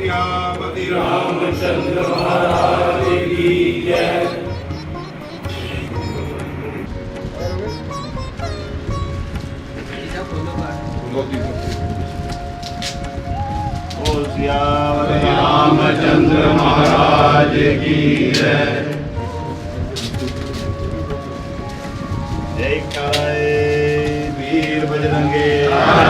श्यामति रामचन्द्र महाराज की जय रामचंद्र महाराज की जय जय काय वीर बजरंगे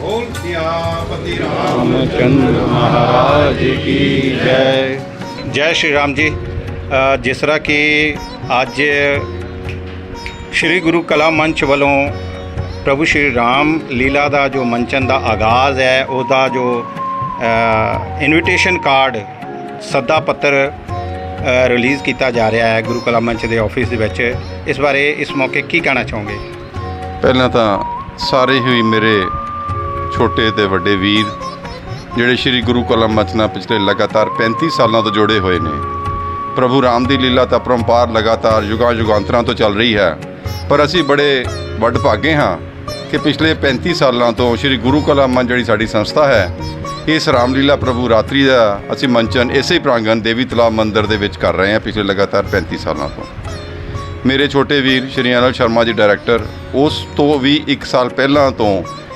बोल सियापति ਰਾਮਚੰਦਰ ਮਹਾਰਾਜ ਕੀ ਜੈ ਜੈ ਸ਼੍ਰੀ ਰਾਮ ਜੀ ਅ, ਜਿਸ ਤਰ੍ਹਾਂ ਕਿ ਅੱਜ ਸ਼੍ਰੀ ਗੁਰੂ ਕਲਾ ਮੰਚ ਵੱਲੋਂ ਪ੍ਰਭੂ ਸ਼੍ਰੀ ਰਾਮ ਲੀਲਾ ਦਾ ਜੋ ਮੰਚਨ ਦਾ ਆਗਾਜ਼ ਹੈ ਉਹਦਾ ਜੋ ਇਨਵੀਟੇਸ਼ਨ ਕਾਰਡ ਸੱਦਾ ਪੱਤਰ ਅ, ਰਿਲੀਜ਼ ਕੀਤਾ ਜਾ ਰਿਹਾ ਹੈ ਗੁਰੂ ਕਲਾ ਮੰਚ ਦੇ ਆਫਿਸ ਦੇ ਵਿੱਚ ਇਸ ਬਾਰੇ ਇਸ ਮੌਕੇ ਕੀ ਕਹਿਣਾ ਚਾਹੋਗੇ ਪਹਿਲਾਂ ਤਾਂ ਸਾਰੇ ਹੀ ਮੇਰੇ ਛੋਟੇ ਤੇ ਵੱਡੇ ਵੀਰ, ਜਿਹੜੇ ਸ੍ਰੀ ਗੁਰੂ ਕਲਮ ਮਚਨਾ ਪਿਛਲੇ ਲਗਾਤਾਰ 35 ਸਾਲਾਂ ਤੋਂ ਜੁੜੇ ਹੋਏ ਨੇ। ਪ੍ਰਭੂ ਰਾਮ ਦੀ ਲੀਲਾ ਤਾਂ ਪਰੰਪਾਰ ਲਗਾਤਾਰ ਯੁਗਾਂ ਯੁਗਾਂਤਰਾਂ ਤੋਂ ਚੱਲ ਰਹੀ ਹੈ। ਪਰ ਅਸੀਂ ਬੜੇ ਵੱਡ ਭਾਗੇ ਹਾਂ ਕਿ ਪਿਛਲੇ 35 ਸਾਲਾਂ ਤੋਂ ਸ੍ਰੀ ਗੁਰੂ ਕਲਮ ਮੰਚ ਜਿਹੜੀ ਸਾਡੀ ਸੰਸਥਾ ਹੈ, ਇਸ ਰਾਮਲੀਲਾ ਪ੍ਰਭੂ ਰਾਤਰੀ ਦਾ ਅਸੀਂ ਮੰਚਨ ਇਸੇ ਪ੍ਰਾਂਗਣ ਦੇਵੀ ਤਲਾਬ ਮੰਦਿਰ ਦੇ ਵਿੱਚ ਕਰ ਰਹੇ ਹਾਂ ਪਿਛਲੇ ਲਗਾਤਾਰ 35 ਸਾਲਾਂ ਤੋਂ। ਮੇਰੇ ਛੋਟੇ ਵੀਰ ਸ਼੍ਰੀ ਅਨਲ ਸ਼ਰਮਾ ਜੀ, ਡਾਇਰੈਕਟਰ, ਉਸ ਤੋਂ ਵੀ 1 ਸਾਲ ਪਹਿਲਾਂ ਤੋਂ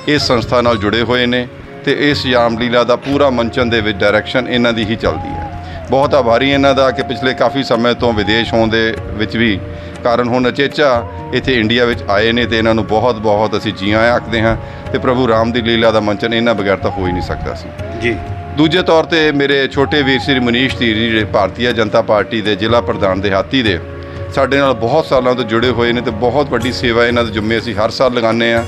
ਇਸ ਸੰਸਥਾ ਨਾਲ ਜੁੜੇ ਹੋਏ ਨੇ ਤੇ ਇਸ ਰਾਮਲੀਲਾ ਦਾ ਪੂਰਾ ਮੰਚਨ ਦੇ ਵਿੱਚ ਡਾਇਰੈਕਸ਼ਨ ਇਹਨਾਂ ਦੀ ਹੀ ਚੱਲਦੀ ਹੈ। ਬਹੁਤ ਆਭਾਰੀ ਇਹਨਾਂ ਦਾ ਕਿ ਪਿਛਲੇ ਕਾਫੀ ਸਮੇਂ ਤੋਂ ਵਿਦੇਸ਼ ਹੋਣ ਦੇ ਵਿੱਚ ਵੀ ਕਾਰਨ ਹੁਣ ਅਚੇਚਾ ਇੱਥੇ ਇੰਡੀਆ ਵਿੱਚ ਆਏ ਨੇ ਤੇ ਇਹਨਾਂ ਨੂੰ ਬਹੁਤ ਬਹੁਤ ਅਸੀਂ ਜੀ ਆਇਆਂ ਆਖਦੇ ਹਾਂ ਤੇ ਪ੍ਰਭੂ ਰਾਮ ਦੀ ਲੀਲਾ ਦਾ ਮੰਚਨ ਇਹਨਾਂ ਬਗੈਰ ਤਾਂ ਹੋ ਹੀ ਨਹੀਂ ਸਕਦਾ ਸੀ। ਜੀ। ਦੂਜੇ ਤੌਰ ਤੇ ਮੇਰੇ ਛੋਟੇ ਵੀਰ ਸ੍ਰੀ ਮਨੀਸ਼ ਧੀਰ ਜੀ ਜਿਹੜੇ ਭਾਰਤੀ ਜਨਤਾ ਪਾਰਟੀ ਦੇ ਜ਼ਿਲ੍ਹਾ ਪ੍ਰਧਾਨ ਦਿਹਾਤੀ ਦੇ ਸਾਡੇ ਨਾਲ ਬਹੁਤ ਸਾਲਾਂ ਤੋਂ ਜੁੜੇ ਹੋਏ ਨੇ ਤੇ ਬਹੁਤ ਵੱਡੀ ਸੇਵਾ ਇਹਨਾਂ ਦੇ ਜੁੰਮੇ ਅਸੀਂ ਹਰ ਸਾਲ ਲਗਾਉਂਦੇ ਆ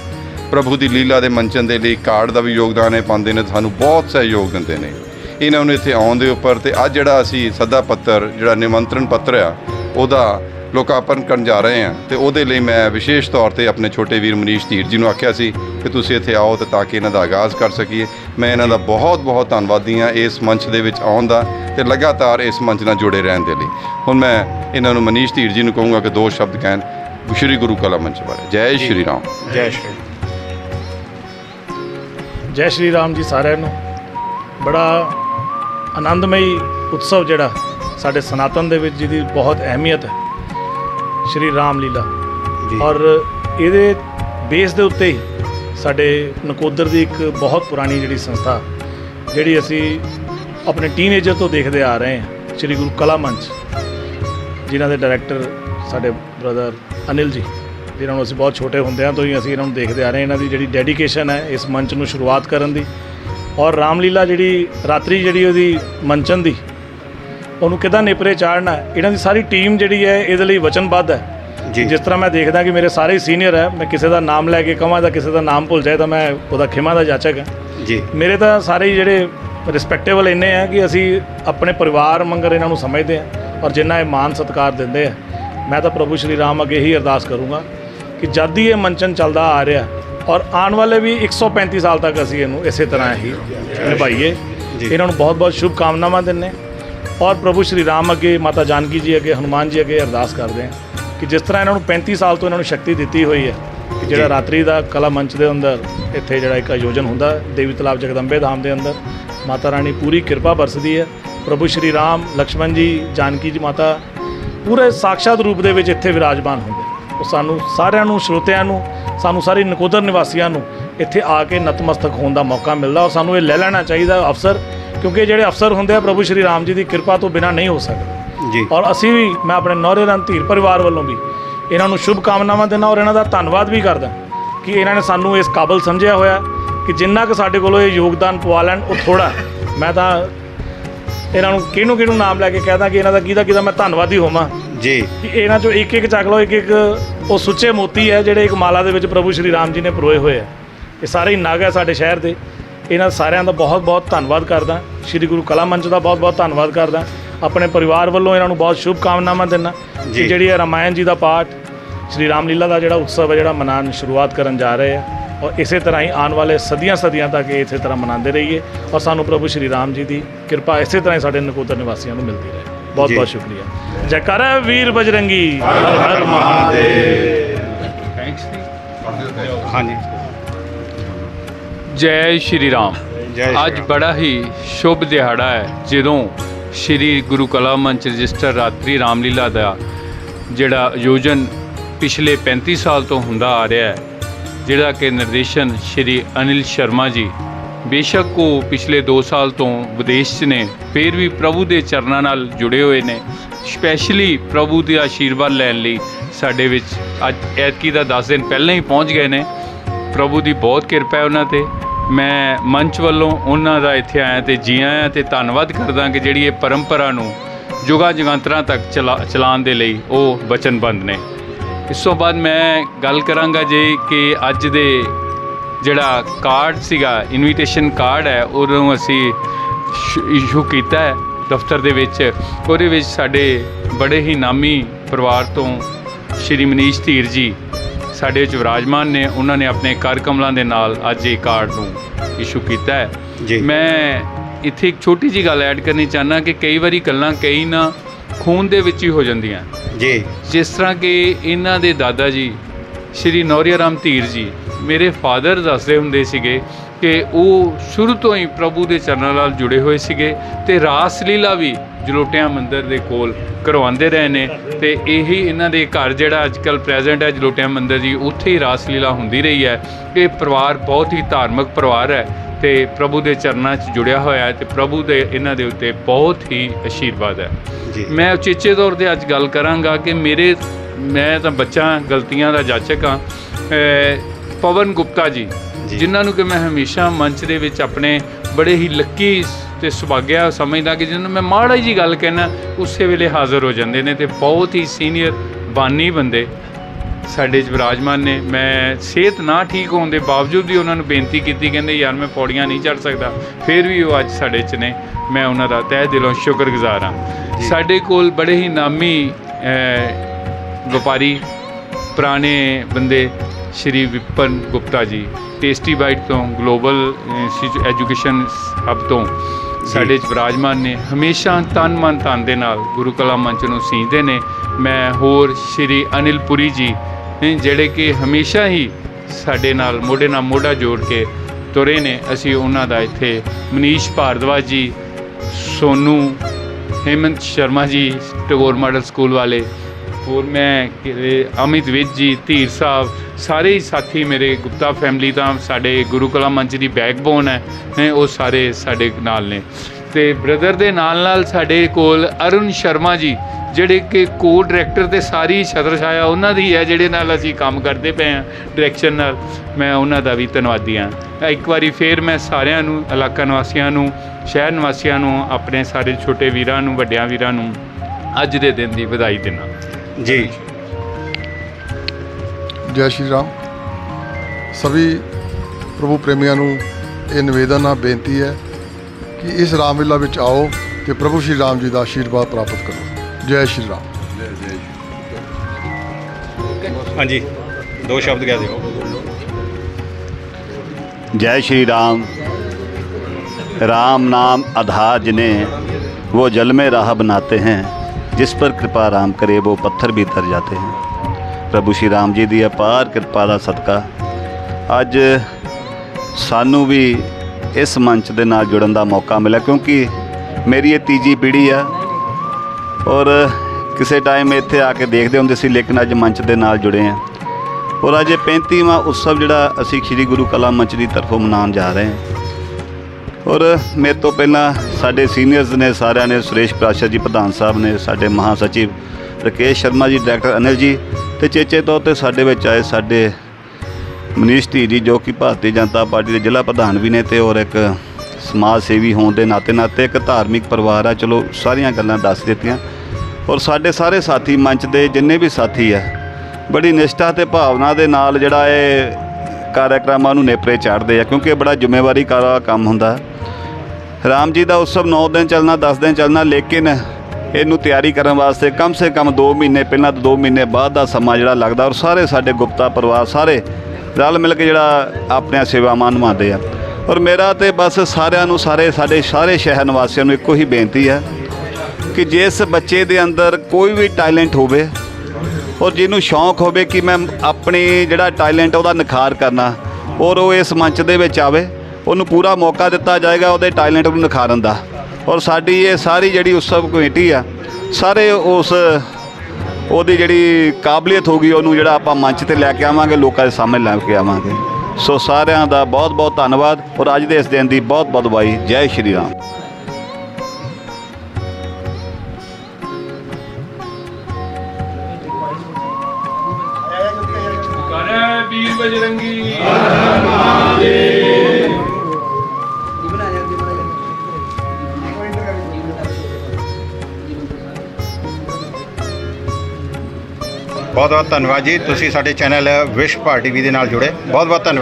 ਪ੍ਰਭੂ ਦੀ ਲੀਲਾ ਦੇ ਮੰਚਨ ਦੇ ਲਈ ਕਾਰਡ ਦਾ ਵੀ ਯੋਗਦਾਨ ਇਹ ਪਾਉਂਦੇ ਨੇ, ਸਾਨੂੰ ਬਹੁਤ ਸਹਿਯੋਗ ਦਿੰਦੇ ਨੇ। ਇਹਨਾਂ ਨੂੰ ਇੱਥੇ ਆਉਣ ਦੇ ਉੱਪਰ ਤੇ ਅੱਜ ਜਿਹੜਾ ਅਸੀਂ ਸੱਦਾ ਪੱਤਰ, ਜਿਹੜਾ ਨਿਮੰਤਰਣ ਪੱਤਰ ਆ, ਉਹਦਾ ਲੋਕਾਰਪਣ ਕਰਨ ਜਾ ਰਹੇ ਆ ਤੇ ਉਹਦੇ ਲਈ ਮੈਂ ਵਿਸ਼ੇਸ਼ ਤੌਰ ਤੇ ਆਪਣੇ ਛੋਟੇ ਵੀਰ ਮਨੀਸ਼ ਧੀਰ ਜੀ ਨੂੰ ਆਖਿਆ ਸੀ ਕਿ ਤੁਸੀਂ ਇੱਥੇ ਆਓ ਤੇ ਤਾਂ ਕਿ ਇਹਨਾਂ ਦਾ ਆਗਾਜ਼ ਕਰ ਸਕੀਏ। ਮੈਂ ਇਹਨਾਂ ਦਾ ਬਹੁਤ ਬਹੁਤ ਧੰਨਵਾਦੀ ਹਾਂ ਇਸ ਮੰਚ ਦੇ ਵਿੱਚ ਆਉਣ ਦਾ ਤੇ ਲਗਾਤਾਰ ਇਸ ਮੰਚ ਨਾਲ ਜੁੜੇ ਰਹਿਣ ਦੇ ਲਈ। ਹੁਣ ਮੈਂ ਇਹਨਾਂ ਨੂੰ ਮਨੀਸ਼ ਧੀਰ ਜੀ ਨੂੰ ਕਹੂੰਗਾ ਕਿ ਦੋ ਸ਼ਬਦ ਕਹਿਣ। ਸ਼੍ਰੀ ਗੁਰੂ ਕਲਾ ਮੰਚ ਬਾਰੇ। ਜੈ ਸ਼੍ਰੀ ਰਾਮ। ਜੈ ਸ਼੍ਰੀ ਜੈ ਸ਼੍ਰੀ ਰਾਮ ਜੀ ਸਾਰਿਆਂ ਨੂੰ। ਬੜਾ ਆਨੰਦਮਈ ਉਤਸਵ ਜਿਹੜਾ ਸਾਡੇ ਸਨਾਤਨ ਦੇ ਵਿੱਚ ਜਿਹਦੀ ਬਹੁਤ ਅਹਿਮੀਅਤ ਹੈ ਸ਼੍ਰੀ ਰਾਮ ਲੀਲਾ। ਔਰ ਇਹਦੇ ਬੇਸ ਦੇ ਉੱਤੇ ਹੀ ਸਾਡੇ ਨਕੋਦਰ ਦੀ ਇੱਕ ਬਹੁਤ ਪੁਰਾਣੀ ਜਿਹੜੀ ਸੰਸਥਾ ਜਿਹੜੀ ਅਸੀਂ ਆਪਣੇ ਟੀਨੇਜਰ ਤੋਂ ਦੇਖਦੇ ਆ ਰਹੇ ਹਾਂ ਸ਼੍ਰੀ ਗੁਰੂ ਕਲਾ ਮੰਚ ਜਿਨ੍ਹਾਂ ਦੇ ਡਾਇਰੈਕਟਰ ਸਾਡੇ ਬ੍ਰਦਰ ਅਨਿਲ ਜੀ। ਜਿਨ੍ਹਾਂ ਨੂੰ ਅਸੀਂ ਬਹੁਤ ਛੋਟੇ ਹੁੰਦਿਆਂ ਤੋਂ ਹੀ ਅਸੀਂ ਇਹਨਾਂ ਨੂੰ ਦੇਖਦੇ ਆ ਰਹੇ ਇਹਨਾਂ ਦੀ ਜਿਹੜੀ ਡੈਡੀਕੇਸ਼ਨ ਹੈ ਇਸ ਮੰਚ ਨੂੰ ਸ਼ੁਰੂਆਤ ਕਰਨ ਦੀ। ਔਰ ਰਾਮਲੀਲਾ ਜਿਹੜੀ ਰਾਤਰੀ ਜਿਹੜੀ ਉਹਦੀ ਮੰਚਨ ਦੀ ਉਹਨੂੰ ਕਿਦਾਂ ਨੇਪਰੇ ਚਾੜਨਾ ਇਹਨਾਂ ਦੀ ਸਾਰੀ ਟੀਮ ਜਿਹੜੀ ਹੈ ਇਹਦੇ ਲਈ ਵਚਨਬੱਧ ਹੈ। ਜੀ। ਜਿਸ ਤਰ੍ਹਾਂ ਮੈਂ ਦੇਖਦਾ ਕਿ ਮੇਰੇ ਸਾਰੇ ਸੀਨੀਅਰ ਹੈ ਮੈਂ ਕਿਸੇ ਦਾ ਨਾਮ ਲੈ ਕੇ ਕਹਾਂ ਤਾਂ ਕਿਸੇ ਦਾ ਨਾਮ ਭੁੱਲ ਜਾਏ ਤਾਂ ਮੈਂ ਉਹਦਾ ਖਿਮਾ ਦਾ ਜਾਚਕ ਹਾਂ। ਜੀ। ਮੇਰੇ ਤਾਂ ਸਾਰੇ ਜਿਹੜੇ ਰਿਸਪੈਕਟੇਬਲ ਇੰਨੇ ਆ ਕਿ ਅਸੀਂ ਆਪਣੇ ਪਰਿਵਾਰ ਮੰਗਰ ਇਹਨਾਂ ਨੂੰ ਸਮਝਦੇ ਆ ਔਰ ਜਿੰਨਾ ਇਹ ਮਾਨ ਸਤਿਕਾਰ ਦਿੰਦੇ ਆ। ਮੈਂ ਤਾਂ ਪ੍ਰਭੂ ਸ਼੍ਰੀ ਰਾਮ ਅੱਗੇ ਹੀ ਅਰਦਾਸ ਕਰੂੰਗਾ। ਕਿ ਜਦ ਹੀ ਇਹ ਮੰਚਨ ਚੱਲਦਾ ਆ ਰਿਹਾ ਔਰ ਆਉਣ ਵਾਲੇ ਵੀ 135 ਸਾਲ ਤੱਕ ਅਸੀਂ ਇਹਨੂੰ ਇਸੇ ਤਰ੍ਹਾਂ ਹੀ ਨਿਭਾਈਏ। ਇਹਨਾਂ ਨੂੰ ਬਹੁਤ ਬਹੁਤ ਸ਼ੁਭ ਕਾਮਨਾਵਾਂ ਦਿੰਨੇ ਔਰ ਪ੍ਰਭੂ ਸ਼੍ਰੀ ਰਾਮ ਅੱਗੇ ਮਾਤਾ ਜਾਨਕੀ ਜੀ ਅੱਗੇ ਹਨੂਮਾਨ ਜੀ ਅੱਗੇ ਅਰਦਾਸ ਕਰਦੇ ਆ ਕਿ ਜਿਸ ਤਰ੍ਹਾਂ ਇਹਨਾਂ ਨੂੰ 35 ਸਾਲ ਤੋਂ ਇਹਨਾਂ ਨੂੰ ਸ਼ਕਤੀ ਦਿੱਤੀ ਹੋਈ ਹੈ ਕਿ ਜਿਹੜਾ। ਰਾਤਰੀ ਦਾ ਕਲਾ ਮੰਚ ਦੇ ਅੰਦਰ ਇੱਥੇ ਜਿਹੜਾ ਇੱਕ ਆਯੋਜਨ ਹੁੰਦਾ ਹੈ, ਦੇਵੀ ਤਲਾਬ ਜਗਦੰਬੇ ਧਾਮ ਦੇ ਅੰਦਰ ਮਾਤਾ ਰਾਣੀ ਪੂਰੀ ਕਿਰਪਾ ਬਰਸਦੀ ਹੈ ਪ੍ਰਭੂ ਸ਼੍ਰੀ ਰਾਮ ਲਕਸ਼ਮਣ ਜੀ ਜਾਨਕੀ ਜੀ ਮਾਤਾ ਪੂਰੇ ਸਾਖਸ਼ਾਤ ਰੂਪ ਦੇ ਵਿੱਚ ਇੱਥੇ ਵਿਰਾਜਮਾਨ ਹੁੰਦੇ ਉਹ ਸਾਨੂੰ ਸਾਰਿਆਂ ਨੂੰ ਸਰੋਤਿਆਂ ਨੂੰ ਸਾਨੂੰ ਸਾਰੇ ਨਕੋਦਰ ਨਿਵਾਸੀਆਂ ਨੂੰ ਇੱਥੇ ਆ ਕੇ ਨਤਮਸਤਕ ਹੋਣ ਦਾ ਮੌਕਾ ਮਿਲਦਾ ਔਰ ਸਾਨੂੰ ਇਹ ਲੈ ਲੈਣਾ ਚਾਹੀਦਾ ਅਫਸਰ ਕਿਉਂਕਿ ਜਿਹੜੇ ਅਫਸਰ ਹੁੰਦੇ ਆ ਪ੍ਰਭੂ ਸ਼੍ਰੀ ਰਾਮ ਜੀ ਦੀ ਕਿਰਪਾ ਤੋਂ ਬਿਨਾ ਨਹੀਂ ਹੋ ਸਕਦੇ। ਜੀ। ਔਰ ਅਸੀਂ ਵੀ ਮੈਂ ਆਪਣੇ ਨੌਰੇ ਰਨ ਧੀਰ ਪਰਿਵਾਰ ਵੱਲੋਂ ਵੀ ਇਹਨਾਂ ਨੂੰ ਸ਼ੁਭ ਕਾਮਨਾਵਾਂ ਦਿੰਦਾ ਔਰ ਇਹਨਾਂ ਦਾ ਧੰਨਵਾਦ ਵੀ ਕਰਦਾ ਕਿ ਇਹਨਾਂ ਨੇ ਸਾਨੂੰ ਇਸ ਕਾਬਲ ਸਮਝਿਆ ਹੋਇਆ ਕਿ ਜਿੰਨਾ ਕੁ ਸਾਡੇ ਕੋਲੋਂ ਇਹ ਯੋਗਦਾਨ ਪਵਾ ਲੈਣ ਉਹ ਥੋੜਾ ਮੈਂ ਤਾਂ ਇਹਨਾਂ ਨੂੰ ਕਿਹਨੂੰ ਕਿਹਨੂੰ ਨਾਮ ਲੈ ਕੇ ਕਹਦਾ ਕਿ ਇਹਨਾਂ ਦਾ ਕਿਹਦਾ ਕਿਹਦਾ ਮੈਂ ਧੰਨਵਾਦੀ ਹੋਵਾਂ? ਜੀ। ਕਿ ਇਹਨਾਂ ਚੋਂ ਇੱਕ ਇੱਕ ਚੱਕ ਲਓ ਇੱਕ ਇੱਕ ਉਹ ਸੁੱਚੇ ਮੋਤੀ ਹੈ ਜਿਹੜੇ ਇੱਕ ਮਾਲਾ ਦੇ ਵਿੱਚ ਪ੍ਰਭੂ ਸ਼੍ਰੀ ਰਾਮ ਜੀ ਨੇ ਪਰੋਏ ਹੋਏ ਆ। ਇਹ ਸਾਰੇ ਹੀ ਨਗ ਹੈ ਸਾਡੇ ਸ਼ਹਿਰ ਦੇ। ਇਹਨਾਂ ਸਾਰਿਆਂ ਦਾ ਬਹੁਤ ਬਹੁਤ ਧੰਨਵਾਦ ਕਰਦਾ। ਸ਼੍ਰੀ ਗੁਰੂ ਕਲਾ ਮੰਚ ਦਾ ਬਹੁਤ ਬਹੁਤ ਧੰਨਵਾਦ ਕਰਦਾ। ਆਪਣੇ ਪਰਿਵਾਰ ਵੱਲੋਂ ਇਹਨਾਂ ਨੂੰ ਬਹੁਤ ਸ਼ੁਭ ਕਾਮਨਾਵਾਂ ਦਿੰਦਾ। ਕਿ ਜਿਹੜੀ ਰਾਮਾਇਣ ਜੀ ਦਾ ਪਾਠ ਸ਼੍ਰੀ ਰਾਮ ਲੀਲਾ ਦਾ ਜਿਹੜਾ ਉਤਸਵ ਹੈ ਜਿਹੜਾ ਮਨਾਉਣ ਸ਼ੁਰੂਆਤ ਕਰਨ ਜਾ ਰਹੇ ਆ। ਔਰ ਇਸੇ ਤਰ੍ਹਾਂ ਹੀ ਆਉਣ ਵਾਲੇ ਸਦੀਆਂ ਸਦੀਆਂ ਤੱਕ ਇਹ ਇਸੇ ਤਰ੍ਹਾਂ ਮਨਾਉਂਦੇ ਰਹੀਏ। ਔਰ ਸਾਨੂੰ ਪ੍ਰਭੂ ਸ਼੍ਰੀ ਰਾਮ ਜੀ ਦੀ ਕਿਰਪਾ ਇਸੇ ਤਰ੍ਹਾਂ ਹੀ ਸਾਡੇ ਨਕੋਦਰ ਨਿਵਾਸੀਆਂ ਨੂੰ ਮਿਲਦੀ ਰਹੇ। ਬਹੁਤ। ਬਹੁਤ ਸ਼ੁਕਰੀਆ। ਜੈਕਾਰਾ ਵੀਰ ਬਜਰੰਗੀ। ਹਰ ਹਰ ਮਹਾਦੇਵ। ਹਾਂਜੀ। ਜੈ ਸ਼੍ਰੀ ਰਾਮ। ਅੱਜ। ਬੜਾ ਹੀ ਸ਼ੁਭ ਦਿਹਾੜਾ ਹੈ। ਜਦੋਂ ਸ਼੍ਰੀ ਗੁਰੂ ਕਲਾ ਮੰਚ ਰਜਿਸਟਰ ਰਾਤਰੀ ਰਾਮਲੀਲਾ ਦਾ ਜਿਹੜਾ ਆਯੋਜਨ ਪਿਛਲੇ 35 ਸਾਲ ਤੋਂ ਹੁੰਦਾ ਆ ਰਿਹਾ ਹੈ ਜਿਹੜਾ ਕਿ ਨਿਰਦੇਸ਼ਨ ਸ਼੍ਰੀ ਅਨਿਲ ਸ਼ਰਮਾ ਜੀ ਬੇਸ਼ੱਕ ਉਹ ਪਿਛਲੇ 2 ਸਾਲ ਤੋਂ ਵਿਦੇਸ਼ 'ਚ ਨੇ, ਫਿਰ ਵੀ ਪ੍ਰਭੂ ਦੇ ਚਰਨਾਂ ਨਾਲ ਜੁੜੇ ਹੋਏ ਨੇ। ਸਪੈਸ਼ਲੀ ਪ੍ਰਭੂ ਦੇ ਆਸ਼ੀਰਵਾਦ ਲੈਣ ਲਈ ਸਾਡੇ ਵਿੱਚ ਅੱਜ ਐਤਕੀ ਦਾ 10 ਦਿਨ ਪਹਿਲਾਂ ਹੀ ਪਹੁੰਚ ਗਏ ਨੇ। ਪ੍ਰਭੂ ਦੀ ਬਹੁਤ ਕਿਰਪਾ ਹੈ ਉਹਨਾਂ ਤੇ। ਮੈਂ ਮੰਚ ਵੱਲੋਂ ਉਹਨਾਂ ਦਾ ਇੱਥੇ ਆਇਆ ਤੇ ਜੀ ਆਇਆ ਤੇ ਧੰਨਵਾਦ ਕਰਦਾ ਕਿ ਜਿਹੜੀ ਇਹ ਪਰੰਪਰਾ ਨੂੰ ਜੁਗਾ ਜਗਾਂਤਰਾਂ ਤੱਕ ਚਲਾ, ਚਲਾਉਣ ਦੇ ਲਈ ਉਹ ਵਚਨਬੰਦ ਨੇ। ਇਸ ਤੋਂ ਬਾਅਦ ਮੈਂ ਗੱਲ ਕਰਾਂਗਾ ਜੇ ਕਿ ਅੱਜ ਦੇ ਜਿਹੜਾ ਕਾਰਡ ਸੀਗਾ ਇਨਵੀਟੇਸ਼ਨ ਕਾਰਡ ਹੈ ਉਹਨੂੰ ਅਸੀਂ ਇਸ਼ੂ ਕੀਤਾ ਹੈ ਦਫ਼ਤਰ ਦੇ ਵਿੱਚ। ਉਹਦੇ ਵਿੱਚ ਸਾਡੇ ਬੜੇ ਹੀ ਨਾਮੀ ਪਰਿਵਾਰ ਤੋਂ ਸ਼੍ਰੀ ਮਨੀਸ਼ ਧੀਰ ਜੀ ਸਾਡੇ ਵਿੱਚ ਵਿਰਾਜਮਾਨ ਨੇ। ਉਹਨਾਂ ਨੇ ਆਪਣੇ ਕਰ ਕਮਲਾਂ ਦੇ ਨਾਲ ਅੱਜ ਇਹ ਕਾਰਡ ਨੂੰ ਇਸ਼ੂ ਕੀਤਾ। ਹੈ। ਮੈਂ ਇੱਥੇ ਇੱਕ ਛੋਟੀ ਜੀ ਗੱਲ ਐਡ ਕਰਨੀ ਚਾਹਨਾ ਕਿ ਕਈ ਵਾਰੀ ਗੱਲਾਂ ਕਈ ਨਾ ਖੂਨ ਦੇ ਵਿੱਚ ਹੀ ਹੋ ਜਾਂਦੀਆਂ। ਜੀ। ਜਿਸ ਤਰ੍ਹਾਂ ਕਿ ਇਹਨਾਂ ਦੇ ਦਾਦਾ ਜੀ ਸ਼੍ਰੀ ਨੌਰੀਆ ਰਾਮ ਧੀਰ ਜੀ ਮੇਰੇ ਫਾਦਰ ਦੱਸਦੇ ਹੁੰਦੇ ਸੀਗੇ ਕਿ ਉਹ ਸ਼ੁਰੂ ਤੋਂ ਹੀ ਪ੍ਰਭੂ ਦੇ ਚਰਨਾਂ ਨਾਲ ਜੁੜੇ ਹੋਏ ਸੀਗੇ ਤੇ ਰਾਸ ਲੀਲਾ ਵੀ ਜਲੋਟਿਆਂ ਮੰਦਿਰ ਦੇ ਕੋਲ ਕਰਵਾਉਂਦੇ ਰਹੇ ਨੇ ਤੇ ਇਹੀ ਇਹਨਾਂ ਦੇ ਘਰ ਜਿਹੜਾ ਅੱਜ ਕੱਲ ਪ੍ਰੈਜ਼ੈਂਟ ਹੈ ਜਲੋਟਿਆਂ ਮੰਦਿਰ ਜੀ ਉੱਥੇ ਹੀ ਰਾਸ ਲੀਲਾ ਹੁੰਦੀ ਰਹੀ ਹੈ। ਇਹ ਪਰਿਵਾਰ ਬਹੁਤ ਹੀ ਧਾਰਮਿਕ ਪਰਿਵਾਰ ਹੈ। ਤੇ ਪ੍ਰਭੂ ਦੇ ਚਰਨਾਂ 'ਚ ਜੁੜਿਆ ਹੋਇਆ ਹੈ ਤੇ ਪ੍ਰਭੂ ਦੇ ਇਹਨਾਂ ਦੇ ਉੱਤੇ ਬਹੁਤ ਹੀ ਆਸ਼ੀਰਵਾਦ ਹੈ। ਜੀ। ਮੈਂ ਉਚੇਚੇ ਤੌਰ ਤੇ ਅੱਜ ਗੱਲ ਕਰਾਂਗਾ ਕਿ ਮੇਰੇ ਮੈਂ ਤਾਂ ਬੱਚਾ ਗਲਤੀਆਂ ਦਾ ਜਾਚਕ ਹਾਂ। ਪਵਨ ਗੁਪਤਾ ਜੀ ਜੀ। ਜਿਨ੍ਹਾਂ ਨੂੰ ਕਿ ਮੈਂ ਹਮੇਸ਼ਾ ਮੰਚ ਦੇ ਵਿੱਚ ਆਪਣੇ ਬੜੇ ਹੀ ਲੱਕੀ ਤੇ ਸੁਭਾਗਿਆ ਸਮਝਦਾ ਕਿ ਜਿਹਨਾਂ ਨੂੰ ਮੈਂ ਮਾੜਾ ਜੀ ਗੱਲ ਕਹਿਣਾ ਉਸੇ ਵੇਲੇ ਹਾਜ਼ਰ ਹੋ ਜਾਂਦੇ ਨੇ ਤੇ ਬਹੁਤ ਹੀ ਸੀਨੀਅਰ ਬਾਨੀ ਬੰਦੇ। ਸਾਡੇ ਚ ਵਿਰਾਜਮਾਨ ਨੇ। ਮੈਂ ਸਿਹਤ ਨਾ ਠੀਕ ਹੋਣ ਦੇ ਬਾਵਜੂਦ ਵੀ ਉਹਨਾਂ ਨੂੰ ਬੇਨਤੀ ਕੀਤੀ ਕਹਿੰਦੇ ਯਾਰ ਮੈਂ ਪੌੜੀਆਂ ਨਹੀਂ ਚੜ ਸਕਦਾ। ਫਿਰ ਵੀ ਉਹ ਅੱਜ ਸਾਡੇ ਚ ਨੇ। ਮੈਂ ਉਹਨਾਂ ਦਾ ਤਹਿ ਦਿਲੋਂ ਸ਼ੁਕਰਗੁਜ਼ਾਰ ਹਾਂ। ਸਾਡੇ ਕੋਲ ਬੜੇ ਹੀ ਨਾਮੀ ਵਪਾਰੀ ਪੁਰਾਣੇ ਬੰਦੇ ਸ਼੍ਰੀ ਵਿਪਨ ਗੁਪਤਾ ਜੀ ਟੇਸਟੀ ਬਾਈਟ ਤੋਂ ਗਲੋਬਲ ਐਜੂਕੇਸ਼ਨ ਹੱਬ ਤੋਂ ਸਾਡੇ ਚ ਵਿਰਾਜਮਾਨ ਨੇ। ਹਮੇਸ਼ਾ ਤਨ ਮਨ ਧਨ ਦੇ ਨਾਲ ਗੁਰੂ ਕਲਾ ਮੰਚ ਨੂੰ ਸੀਂਦੇ ਨੇ। ਮੈਂ ਹੋਰ ਸ਼੍ਰੀ ਅਨਿਲ ਪੁਰੀ ਜੀ ਜਿਹੜੇ ਕਿ ਹਮੇਸ਼ਾ ਹੀ ਸਾਡੇ ਨਾਲ ਮੋਢੇ ਨਾਲ ਮੋਢਾ ਜੋੜ ਕੇ ਤੁਰੇ ਨੇ। ਅਸੀਂ ਉਹਨਾਂ ਦਾ ਇੱਥੇ ਮਨੀਸ਼ ਭਾਰਦਵਾਜ ਜੀ, ਸੋਨੂ, ਹੇਮੰਤ ਸ਼ਰਮਾ ਜੀ, ਟਗੋਰ ਮਾਡਲ ਸਕੂਲ ਵਾਲੇ, ਹੋਰ ਮੈਂ ਅਮਿਤ ਵਿਜ ਜੀ, ਧੀਰ ਸਾਹਿਬ, ਸਾਰੇ ਹੀ ਸਾਥੀ ਮੇਰੇ ਗੁਪਤਾ ਫੈਮਿਲੀ ਤਾਂ ਸਾਡੇ ਗੁਰੂ ਕਲਾ ਮੰਚ ਦੀ ਬੈਕਬੋਨ ਹੈ, ਉਹ ਸਾਰੇ ਸਾਡੇ ਨਾਲ ਨੇ। ਤੇ ਬ੍ਰਦਰ ਦੇ ਨਾਲ ਨਾਲ ਸਾਡੇ ਕੋਲ ਅਰੁਣ ਸ਼ਰਮਾ ਜੀ, ਜਿਹੜੇ ਕਿ ਕੋ ਡਾਇਰੈਕਟਰ ਤੇ ਸਾਰੀ ਛਤਰ ਛਾਇਆ ਉਹਨਾਂ ਦੀ ਹੈ, ਜਿਹੜੇ ਨਾਲ ਅਸੀਂ ਕੰਮ ਕਰਦੇ ਪਏ ਹਾਂ ਡਾਇਰੈਕਸ਼ਨ ਨਾਲ। ਮੈਂ ਉਹਨਾਂ ਦਾ ਵੀ ਧੰਨਵਾਦੀ ਹਾਂ। ਇੱਕ ਵਾਰੀ ਫੇਰ ਮੈਂ ਸਾਰਿਆਂ ਨੂੰ, ਇਲਾਕਾ ਨਿਵਾਸੀਆਂ ਨੂੰ, ਸ਼ਹਿਰ ਨਿਵਾਸੀਆਂ ਨੂੰ, ਆਪਣੇ ਸਾਰੇ ਛੋਟੇ ਵੀਰਾਂ ਨੂੰ, ਵੱਡਿਆਂ ਵੀਰਾਂ ਨੂੰ ਅੱਜ ਦੇ ਦਿਨ ਦੀ ਵਧਾਈ ਦਿੰਦਾ। ਜੀ। ਜੈ ਸ਼੍ਰੀ ਰਾਮ। ਸਭੀ ਪ੍ਰਭੂ ਪ੍ਰੇਮੀਆਂ ਨੂੰ ਇਹ ਨਿਵੇਦਨ ਆ, ਬੇਨਤੀ ਹੈ ਕਿ ਇਸ ਰਾਮਲੀਲਾ ਵਿੱਚ ਆਓ ਤੇ ਪ੍ਰਭੂ ਸ਼੍ਰੀ ਰਾਮ ਜੀ ਦਾ ਆਸ਼ੀਰਵਾਦ ਪ੍ਰਾਪਤ ਕਰੋ ਜੈ ਸ਼੍ਰੀ ਰਾਮ ਹਾਂਜੀ ਦੋ ਸ਼ਬਦ ਕਹਿ ਦਿਓ जय श्री राम राम नाम आधार जिन्हें वो जल में राह बनाते हैं जिस पर कृपा राम करे वो पत्थर भी तर जाते हैं ਪ੍ਰਭੂ ਸ਼੍ਰੀ ਰਾਮ ਜੀ ਦੀ ਅਪਾਰ ਕਿਰਪਾ ਦਾ ਸਦਕਾ ਅੱਜ ਸਾਨੂੰ ਵੀ ਇਸ ਮੰਚ ਦੇ ਨਾਲ ਜੁੜਨ ਦਾ ਮੌਕਾ ਮਿਲਿਆ ਕਿਉਂਕਿ ਮੇਰੀ ਇਹ ਤੀਜੀ ਪੀੜ੍ਹੀ ਆ ਔਰ ਕਿਸੇ ਟਾਈਮ ਇੱਥੇ ਆ ਕੇ ਦੇਖਦੇ ਹੁੰਦੇ ਸੀ, ਲੇਕਿਨ ਅੱਜ ਮੰਚ ਦੇ ਨਾਲ ਜੁੜੇ ਆ ਔਰ ਅੱਜ ਇਹ 35ਵਾਂ ਉਤਸਵ ਜਿਹੜਾ ਅਸੀਂ ਸ੍ਰੀ ਗੁਰੂ ਕਲਾ ਮੰਚ ਦੀ ਤਰਫੋਂ ਮਨਾਉਣ ਜਾ ਰਹੇ ਹਾਂ। ਔਰ ਮੇਰੇ ਤੋਂ ਪਹਿਲਾਂ ਸਾਡੇ ਸੀਨੀਅਰਸ ਨੇ, ਸਾਰਿਆਂ ਨੇ, ਸੁਰੇਸ਼ ਪ੍ਰਾਸ਼ਾ ਜੀ ਪ੍ਰਧਾਨ ਸਾਹਿਬ ਨੇ, ਸਾਡੇ ਮਹਾਸਚਿਵ ਰਕੇਸ਼ ਸ਼ਰਮਾ ਜੀ ਡਾਇਰੈਕਟਰ ਅਨਿਲ ਜੀ ਤੇ ਚੇਚੇ ਤੌਰ ਤੇ ਸਾਡੇ ਵਿੱਚ ਆਏ ਸਾਡੇ ਮਨੀਸ਼ ਧੀ ਜੀ, ਜੋ ਕਿ ਭਾਰਤੀ ਜਨਤਾ ਪਾਰਟੀ ਦੇ ਜ਼ਿਲ੍ਹਾ ਪ੍ਰਧਾਨ ਵੀ ਨੇ ਤੇ ਔਰ ਇੱਕ ਸਮਾਜ ਸੇਵੀ ਹੋਣ ਦੇ ਨਾਤੇ ਨਾਤੇ ਇੱਕ ਧਾਰਮਿਕ ਪਰਿਵਾਰ ਆ। ਚਲੋ, ਸਾਰੀਆਂ ਗੱਲਾਂ ਦੱਸ ਦਿੱਤੀਆਂ। ਔਰ ਸਾਡੇ ਸਾਰੇ ਸਾਥੀ ਮੰਚ ਦੇ ਜਿੰਨੇ ਵੀ ਸਾਥੀ ਆ, ਬੜੀ ਨਿਸ਼ਠਾ ਤੇ ਭਾਵਨਾ ਦੇ ਨਾਲ ਜਿਹੜਾ ਇਹ ਕਾਰਜਕ੍ਰਮਾਂ ਨੂੰ ਨੇਪਰੇ ਚਾੜਦੇ ਆ, ਕਿਉਂਕਿ ਇਹ ਬੜਾ ਜ਼ਿੰਮੇਵਾਰੀ ਵਾਲਾ ਕੰਮ ਹੁੰਦਾ। ਰਾਮ ਜੀ ਦਾ ਉਤਸਵ 9 ਦਿਨ ਚੱਲਣਾ 10 ਦਿਨ ਚੱਲਣਾ, ਲੇਕਿਨ ਇਹਨੂੰ ਤਿਆਰੀ ਕਰਨ ਵਾਸਤੇ ਕਮ ਸੇ ਕਮ 2 ਮਹੀਨੇ ਪਹਿਲਾਂ ਤੋਂ 2 ਮਹੀਨੇ ਬਾਅਦ ਦਾ ਸਮਾਂ ਜਿਹੜਾ ਲੱਗਦਾ। ਔਰ ਸਾਰੇ ਸਾਡੇ ਗੁਪਤਾ ਪਰਿਵਾਰ, ਸਾਰੇ ਰਲ ਮਿਲ ਕੇ ਜਿਹੜਾ ਆਪਣੀਆਂ ਸੇਵਾਵਾਂ ਨਿਭਾਉਂਦੇ ਆ। ਔਰ ਮੇਰਾ ਤੇ ਬਸ ਸਾਰਿਆਂ ਨੂੰ, ਸਾਰੇ ਸਾਡੇ ਸਾਰੇ ਸ਼ਹਿਰ ਨਿਵਾਸੀਆਂ ਨੂੰ ਇੱਕੋ ਹੀ ਬੇਨਤੀ ਹੈ ਕਿ ਜਿਸ ਬੱਚੇ ਦੇ ਅੰਦਰ ਕੋਈ ਵੀ ਟੈਲੈਂਟ ਹੋਵੇ ਔਰ ਜਿਹਨੂੰ ਸ਼ੌਂਕ ਹੋਵੇ ਕਿ ਮੈਂ ਆਪਣੀ ਜਿਹੜਾ ਟੈਲੈਂਟ ਉਹਦਾ ਨਿਖਾਰ ਕਰਨਾ ਔਰ ਉਹ ਇਸ ਮੰਚ ਦੇ ਵਿੱਚ ਆਵੇ, ਉਹਨੂੰ ਪੂਰਾ ਮੌਕਾ ਦਿੱਤਾ ਜਾਏਗਾ ਉਹਦੇ ਟੈਲੈਂਟ ਨੂੰ ਨਿਖਾਰਨ ਦਾ। ਔਰ ਸਾਡੀ ਇਹ ਸਾਰੀ ਜਿਹੜੀ ਉਤਸਵ ਕਮੇਟੀ ਆ, ਸਾਰੇ ਉਸ ਉਹਦੀ ਜਿਹੜੀ ਕਾਬਲੀਅਤ ਹੋਗੀ ਉਹਨੂੰ ਜਿਹੜਾ ਆਪਾਂ ਮੰਚ ਤੇ ਲੈ ਕੇ ਆਵਾਂਗੇ, ਲੋਕਾਂ ਦੇ ਸਾਹਮਣੇ ਲੈ ਕੇ ਆਵਾਂਗੇ। ਸੋ ਸਾਰਿਆਂ ਦਾ ਬਹੁਤ ਬਹੁਤ ਧੰਨਵਾਦ ਔਰ ਅੱਜ ਦੇ ਇਸ ਦਿਨ ਦੀ ਬਹੁਤ ਬਹੁਤ ਵਧਾਈ ਜੈ ਸ਼੍ਰੀ ਰਾਮ। ਬਜਰੰਗੀ। ਬਹੁਤ ਬਹੁਤ ਧੰਨਵਾਦ ਜੀ। ਤੁਸੀਂ ਸਾਡੇ ਚੈਨਲ ਵਿਸ਼ ਭਾਰਤੀ ਵੀ ਦੇ ਨਾਲ ਜੁੜੇ। ਬਹੁਤ ਬਹੁਤ ਧੰਨਵਾਦ।